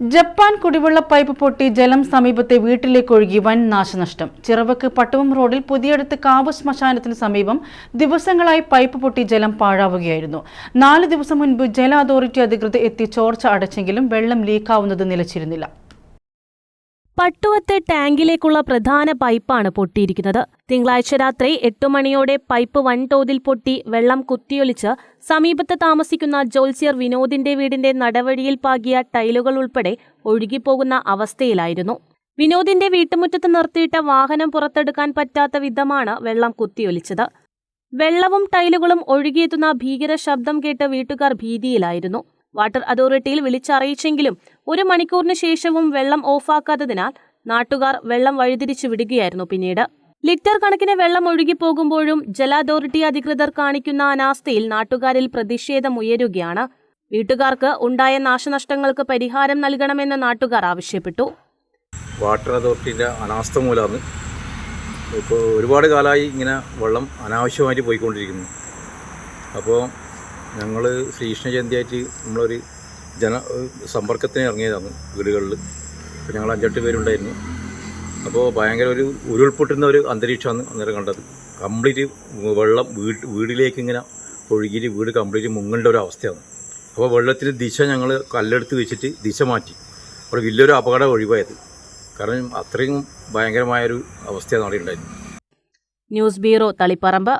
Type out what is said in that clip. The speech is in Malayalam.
ജപ്പാൻ കുടിവെള്ള പൈപ്പ് പൊട്ടി ജലം സമീപത്തെ വീട്ടിലേക്ക് ഒഴുകി വൻ നാശനഷ്ടം. ചിറവക്ക് പട്ടവം റോഡിൽ പുതിയടുത്ത് കാവ് ശ്മശാനത്തിന് സമീപം ദിവസങ്ങളായി പൈപ്പ് പൊട്ടി ജലം പാഴാവുകയായിരുന്നു. നാല് ദിവസം മുൻപ് ജല അതോറിറ്റി അധികൃതർ എത്തി ചോർച്ച അടച്ചെങ്കിലും വെള്ളം ലീക്കാവുന്നത് നിലച്ചിരുന്നില്ല. പട്ടുവത്ത് ടാങ്കിലേക്കുള്ള പ്രധാന പൈപ്പാണ് പൊട്ടിയിരിക്കുന്നത്. തിങ്കളാഴ്ച രാത്രി എട്ടു മണിയോടെ പൈപ്പ് വൻതോതിൽ പൊട്ടി വെള്ളം കുത്തിയൊലിച്ച് സമീപത്ത് താമസിക്കുന്ന ജോൽസിയർ വിനോദിന്റെ വീടിന്റെ നടവഴിയിൽ പാകിയ ടൈലുകൾ ഉൾപ്പെടെ ഒഴുകിപ്പോകുന്ന അവസ്ഥയിലായിരുന്നു. വിനോദിന്റെ വീട്ടുമുറ്റത്ത് നിർത്തിയിട്ട വാഹനം പുറത്തെടുക്കാൻ പറ്റാത്ത വിധമാണ് വെള്ളം കുത്തിയൊലിച്ചത്. വെള്ളവും ടൈലുകളും ഒഴുകിയെത്തുന്ന ഭീകര ശബ്ദം കേട്ട് വീട്ടുകാർ ഭീതിയിലായിരുന്നു. വാട്ടർ അതോറിറ്റിയിൽ വിളിച്ചറിയിച്ചെങ്കിലും ഒരു മണിക്കൂറിന് ശേഷവും വെള്ളം ഓഫാക്കാത്തതിനാൽ നാട്ടുകാർ വെള്ളം വഴിതിരിച്ചു വിടുകയായിരുന്നു പിന്നീട്. ലിറ്റർ കണക്കിന് വെള്ളം ഒഴുകി പോകുമ്പോഴും ജല അതോറിറ്റി അധികൃതർ കാണിക്കുന്ന അനാസ്ഥയിൽ നാട്ടുകാരിൽ പ്രതിഷേധമുയരുകയാണ് വീട്ടുകാർക്ക് ഉണ്ടായ നാശനഷ്ടങ്ങൾക്ക് പരിഹാരം നൽകണമെന്ന് നാട്ടുകാർ ആവശ്യപ്പെട്ടു. വാട്ടർ അതോറിറ്റിന്റെ അനാസ്ഥ മൂലമാണ് ഇപ്പോൾ ഒരുപാട് കാലമായി ഇങ്ങനെ വെള്ളം അനാവശ്യമായിട്ട് പോയിക്കൊണ്ടിരിക്കുന്നു. അപ്പോൾ ഞങ്ങൾ ശ്രീകൃഷ്ണ ജയന്തിയായിട്ട് നമ്മളൊരു ജന സമ്പർക്കത്തിന് ഇറങ്ങിയതാണ് വീടുകളിൽ അപ്പോൾ ഞങ്ങൾ അഞ്ചെട്ട് പേരുണ്ടായിരുന്നു. അപ്പോൾ ഭയങ്കര ഒരു ഉരുൾപൊട്ടുന്ന ഒരു അന്തരീക്ഷമാണ് അന്നേരം കണ്ടത്. കംപ്ലീറ്റ് വെള്ളം വീട് വീടിലേക്ക് ഇങ്ങനെ ഒഴുകിയിട്ട് വീട് കംപ്ലീറ്റ് മുങ്ങേണ്ട ഒരു അവസ്ഥയാണ്. അപ്പോൾ വെള്ളത്തിന് ദിശ ഞങ്ങൾ കല്ലെടുത്ത് വെച്ചിട്ട് ദിശ മാറ്റി. അവിടെ വലിയൊരു അപകടം ഒഴിവായത്. കാരണം അത്രയും ഭയങ്കരമായൊരു അവസ്ഥയാണ് അവിടെ ഉണ്ടായിരുന്നത്. News bureau Taliparamba.